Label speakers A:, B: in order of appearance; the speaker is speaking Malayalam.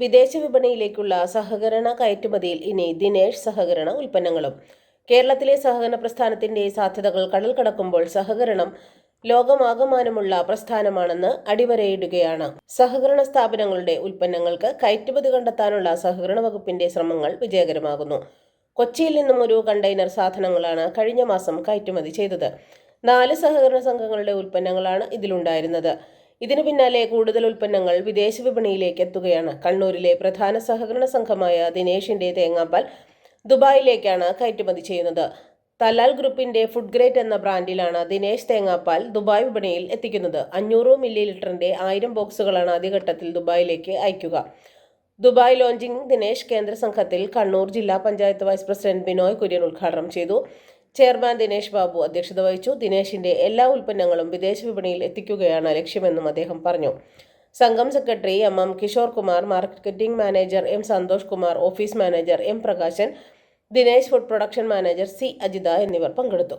A: വിദേശ വിപണിയിലേക്കുള്ള സഹകരണ കയറ്റുമതിയിൽ ഇനി ദിനേഷ് സഹകരണ ഉൽപ്പന്നങ്ങളും. കേരളത്തിലെ സഹകരണ പ്രസ്ഥാനത്തിന്റെ സാധ്യതകൾ കടൽ കടക്കുമ്പോൾ സഹകരണം ലോകമാകമാനമുള്ള പ്രസ്ഥാനമാണെന്ന് അടിവരയിടുകയാണ്. സഹകരണ സ്ഥാപനങ്ങളുടെ ഉൽപ്പന്നങ്ങൾക്ക് കയറ്റുമതി കണ്ടെത്താനുള്ള സഹകരണ വകുപ്പിന്റെ ശ്രമങ്ങൾ വിജയകരമാകുന്നു. കൊച്ചിയിൽ നിന്നും ഒരു കണ്ടെയ്നർ സാധനങ്ങളാണ് കഴിഞ്ഞ മാസം കയറ്റുമതി ചെയ്തത്. നാല് സഹകരണ സംഘങ്ങളുടെ ഉൽപ്പന്നങ്ങളാണ് ഇതിലുണ്ടായിരുന്നത്. ഇതിനു പിന്നാലെ കൂടുതൽ ഉൽപ്പന്നങ്ങൾ വിദേശ വിപണിയിലേക്ക് എത്തുകയാണ്. കണ്ണൂരിലെ പ്രധാന സഹകരണ സംഘമായ ദിനേഷിന്റെ തേങ്ങാപ്പാൽ ദുബായിലേക്കാണ് കയറ്റുമതി ചെയ്യുന്നത്. തലാൽ ഗ്രൂപ്പിന്റെ ഫുഡ് ഗ്രേറ്റ് എന്ന ബ്രാൻഡിലാണ് ദിനേശ് തേങ്ങാപ്പാൽ ദുബായ് വിപണിയിൽ എത്തിക്കുന്നത്. അഞ്ഞൂറ് മില്ലി ലിറ്ററിന്റെ ആയിരം ബോക്സുകളാണ് ആദ്യഘട്ടത്തിൽ ദുബായിലേക്ക് അയക്കുക. ദുബായ് ലോഞ്ചിങ് ദിനേശ് കേന്ദ്ര സംഘത്തിൽ കണ്ണൂർ ജില്ലാ പഞ്ചായത്ത് വൈസ് പ്രസിഡന്റ് ബിനോയ് കുര്യൻ ഉദ്ഘാടനം ചെയ്തു. ചെയർമാൻ ദിനേശ് ബാബു അധ്യക്ഷത വഹിച്ചു. ദിനേശിന്റെ എല്ലാ ഉൽപ്പന്നങ്ങളും വിദേശ വിപണിയിൽ എത്തിക്കുകയാണ് ലക്ഷ്യമെന്നും അദ്ദേഹം പറഞ്ഞു. സംഘം secretary M M Kishore Kumar marketing manager M Santhosh Kumar office manager M Prakashan Dinesh food production manager C Ajitha എന്നിവർ പങ്കെടുത്തു.